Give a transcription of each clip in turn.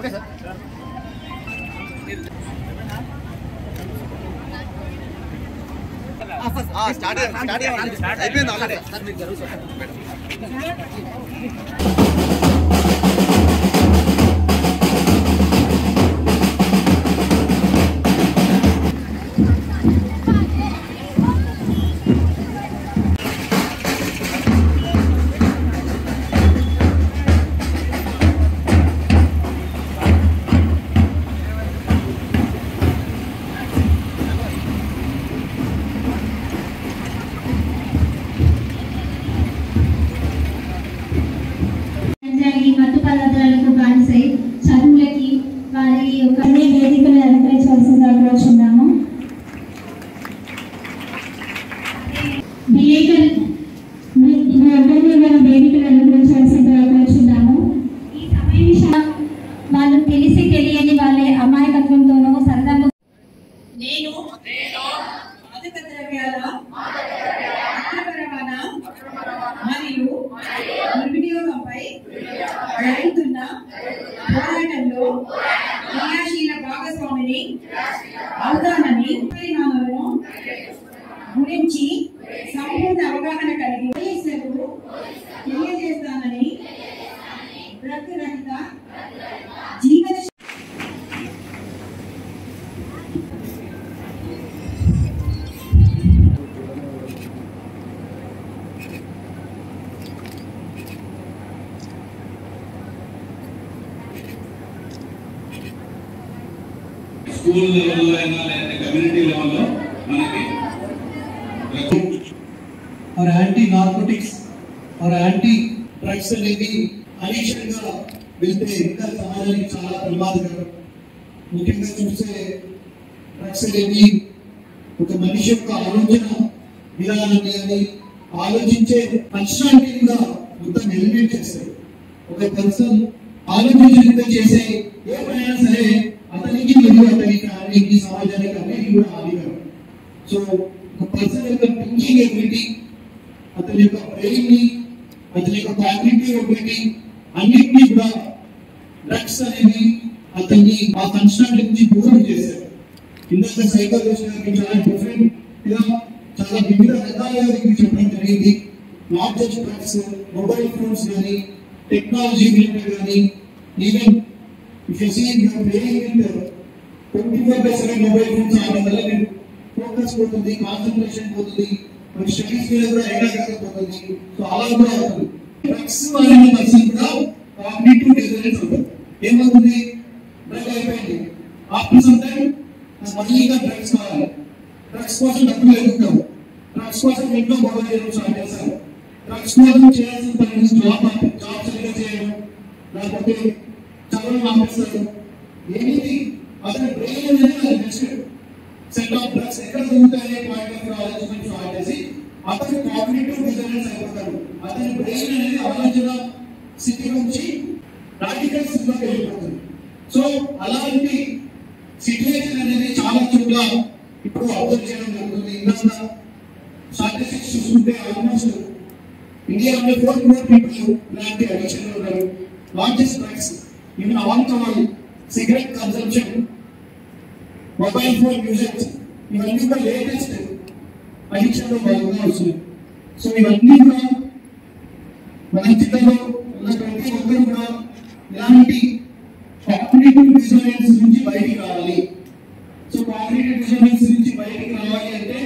Okay sir start start అయిపోయింది already తెలిసి తెలియని వాళ్ళ అమాయకత్వంతోనో సరదాగా నేను మాదక ద్రవ్యాల అక్రమ రవాణా మరియు దుర్వినియోగంపై జరుగుతున్న పోరాటంలో క్రియాశీల భాగస్వామిని అవుతానని పరిణామాలను గురించి రహిత జీవన స్కూల్ లెవెల్లో అయినా లేదా కమ్యూనిటీ లెవెల్లో మనకి और యాంటీ నార్కోటిక్స్ और యాంటీ డ్రగ్స్ అనేది అడిక్షన్ వెళ్తే ఇంకా సమాజానికి చాలా ప్రమాదకరం. ముఖ్యంగా చూస్తే డ్రగ్స్ అనేది ఒక మనిషి యొక్క ఆలోచన విధానాన్ని అని ఆలోచించే పర్సనాలిటీ కూడా మొత్తం ఎలిమినేట్ చేస్తాయి ఒక పర్సన్ ఆలోచించకుండా చేసే ఏ పనైనా సరే అతనికి మరియు అతని ఫ్యామిలీకి సమాజానికి అన్నిటికీ కూడా హానికరం సో ఒక పర్సన్ యొక్క థింకింగ్ ఎబిలిటీ అతని యొక్క బ్రెయిన్ని అతని యొక్క కాగ్నిటివ్ ఎబిలిటీ అన్నింటినీ కూడా డ్రగ్స్ అనేవి అతన్ని ఆ కన్స్టాంట్ నుంచి దూరం చేశారు. ఇందాక సైకాలజీ గారికి చాలా డిఫరెంట్గా చాలా వివిధ రకాలుగా మీకు చెప్పడం జరిగింది. Not just drugs mobile phones కానీ టెక్నాలజీ రిలేటెడ్ కానీ even if you see your playing with twenty four by seven mobile phones ఆడడం వల్ల మీరు ఫోకస్ పోతుంది కాన్సన్ట్రేషన్ పోతుంది మరి స్టడీస్ మీద కూడా ఏకాగ్రత పోతుంది. సో అలా కూడా అవుతుంది. డ్రగ్స్ వాడిన కూడా కాగ్నిటివ్ డిజైన్స్ ఉంటుంది ఏమవుతుంది డ్రగ్ అయిపోయింది ఆఫ్టర్ సమ్ టైం మళ్ళీ ఇంకా డ్రగ్స్ కావాలి డ్రగ్స్ కోసం డబ్బులు ఎదుగుతావు డ్రగ్స్ కోసం ఇంట్లో గొడవ చేయడం స్టార్ట్ డ్రగ్స్ కోసం చేయాల్సిన పని జాబ్ జాబ్ సరిగ్గా చేయడం లేకపోతే చదవడం ఆపేస్తారు ఏమిటి అతని బ్రెయిన్ అనేది అది నెక్స్ట్ సెట్ ఆఫ్ డ్రగ్స్ ఎక్కడ దొరుకుతాయనే పాయింట్ ఆఫ్ ఆలోచించడం స్టార్ట్ చేసి అతని కాగ్నిటివ్ డిజైనర్స్ అయిపోతాడు అతని బ్రెయిన్ అనేది ఆలోచన స్థితి నుంచి రాడికల్ స్థితిలోకి వెళ్ళిపోతుంది. సో అలాంటి సిచ్యువేషన్ అనేది చాలా చోట్ల ఇప్పుడు అబ్జర్వ్ చేయడం జరుగుతుంది. ఇంకా స్టాటిస్టిక్స్ చూసుకుంటే ఆల్మోస్ట్ ఇండియాలో ఫోర్ క్రోర్ పీపుల్ ఇలాంటి అడిక్షన్ ఉన్నారు. Not just drugs even alcohol cigarette consumption mobile phone uses ఇవన్నీ కూడా లేటెస్ట్ అడిక్షన్లో భాగంగా వస్తున్నాయి సో ఇవన్నీ కూడా మన జిల్లాలో ఉన్న ప్రతి ఒక్కరు కూడా ఇలాంటి కాంపిటేటివ్ డిజైన్స్ నుంచి బయటికి రావాలి. సో కాంపిటేటివ్ డిజైన్స్ నుంచి బయటికి రావాలి అంటే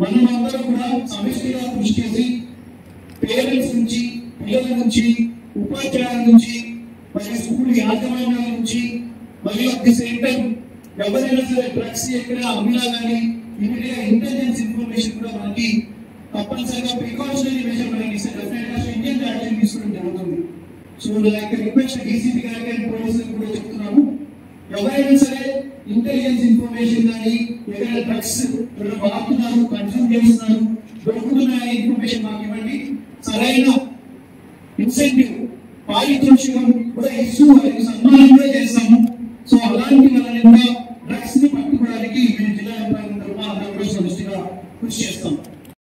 మనం అందరం కూడా సమిష్టిగా కృషి చేసి పేరెంట్స్ నుంచి పిల్లల నుంచి ఉపాధ్యాయుల నుంచి మరియు స్కూల్ యాజమాన్యాల నుంచి మరియు అట్ ది సేమ్ టైం ఎవరైనా సరే డ్రగ్స్ ఎక్కడ అమ్మినా కానీ ఇమీడియట్ ఇంటెలిజెన్స్ ఇన్ఫర్మేషన్ కూడా మనకి తప్పనిసరిగా ప్రికాషనరీ మెజర్ మనకి ఇస్తే డెఫినెట్ ఇండియన్ యాక్షన్ తీసుకోవడం జరుగుతుంది. సో యొక్క రిక్వెస్ట్ డీసీపీ గారికి అండ్ పోలీసులకు కూడా చెప్తున్నాము. ఎవరైనా సరే ఇంటెలిజెన్స్ ఇన్ఫర్మేషన్ కానీ ఎక్కడ డ్రగ్స్ ఎవరైనా వాడుతున్నారు కన్సూమ్ చేస్తున్నారు దొరుకుతున్నాయి ఇన్ఫర్మేషన్ మాకు ఇవ్వండి. సరైన ఇన్సెంటివ్